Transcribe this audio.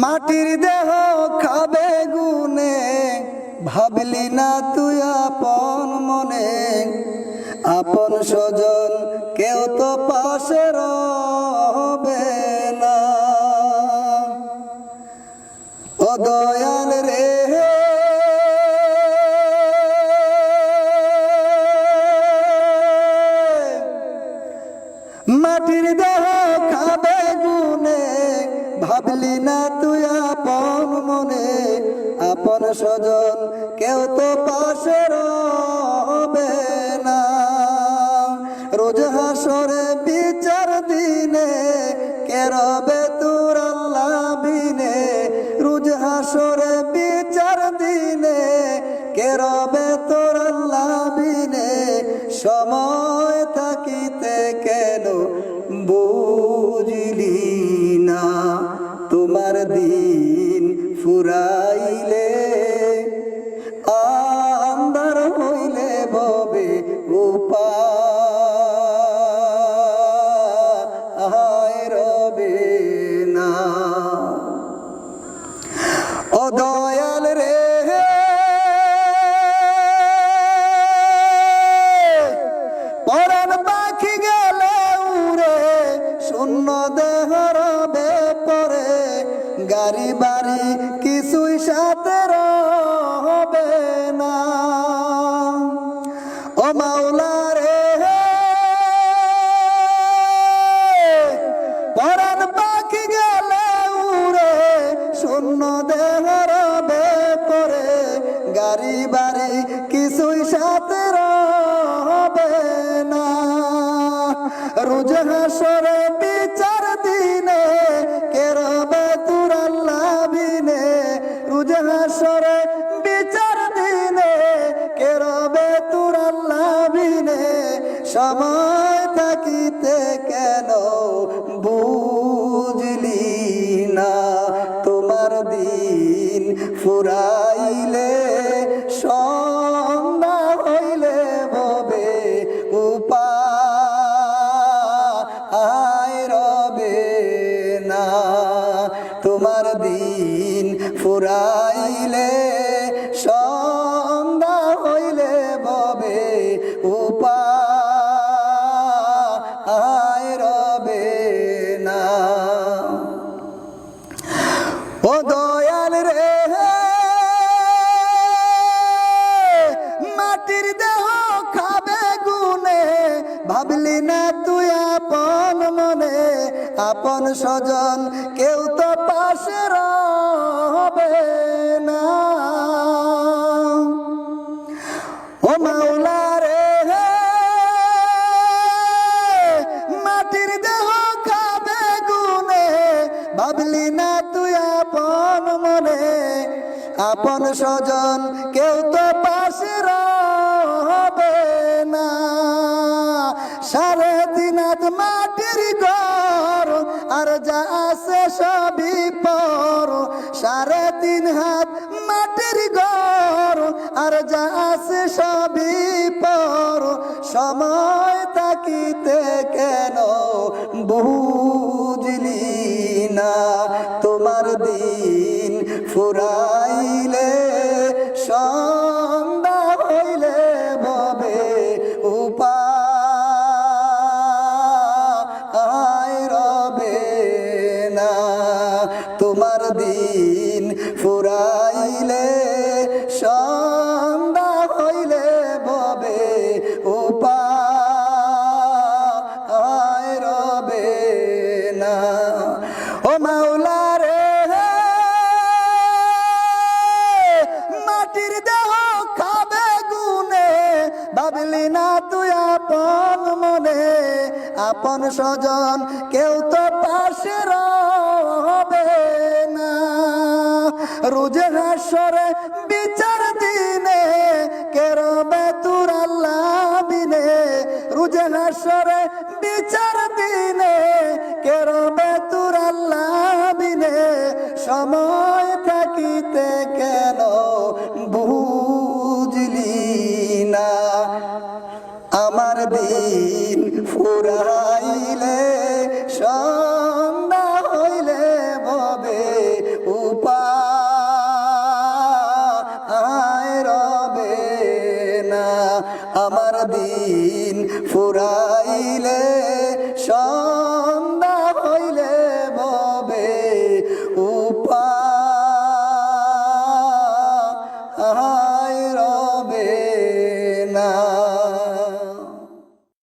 মাটির দেহ খাবে গুনে ভাবলি না তুই আপন মনে। আপন স্বজন কেউ তো পাশে রবে ভাবলি না তুই আপন মনে, আপন স্বজন কেউ তো পাশে রবে না। রোজ হাসরে বিচার দিনে, কে রবে তোর আল্লাহ বিনে? রোজ হাসরে বিচার দিনে, কে রবে তোর আল্লাহ বিনে? সময় ফুরাইলে রোজ হাসরে বিচার দিনে কে রবে তুর আল্লাহ বিনে রোজ হাসরে বিচার দিনে কে রবে তুর আল্লাহ বিনে সময় থাকিতে কেন বুঝলি না? তোমার দিন ফুরাইলে দিন ফুরাইলে, সন্ধ্যা হইলে ববে উপায় রবে না। ও দয়াল রে, মাটির দেহ খাবে গুনে ভাবলি না তুই আপন মনে, আপন স্বজন কেউ তো পাশে রবে না। ও মাওলা রে মাটির দেহ খাবে গুনে ভাবলি না তুই আপন মনে। আপন স্বজন কেউ তো পাশে রবে না। সাড়ে তিন হাত মাটির যা আছে সবই পর। সাড়ে তিন হাত মাটির ঘর আর যা আছে সবই পর। সময় তাকিতে কেন বুঝলি না? তোমার দিন ফুরাইলে তোমার দিন ফুরাইলে, সন্ধ্যা হইলে ববে, উপায় রবে না। ও মাওলা রে মাটির দেহ খাবে গুনে ভাবলি না তুই আপন মনে, আপন স্বজন কেউ তো পাশে রবে রোজে বিচার দিনে কেরবে তোর আল্লাহ বিনে। রোজে বিচার দিনে কেরবে তোর আল্লাহ বিনে। সময় থাকিতে কেন বুঝলি না? আমার দিন ফুরা আমার দিন ফুরাইলে সন্ধ্যা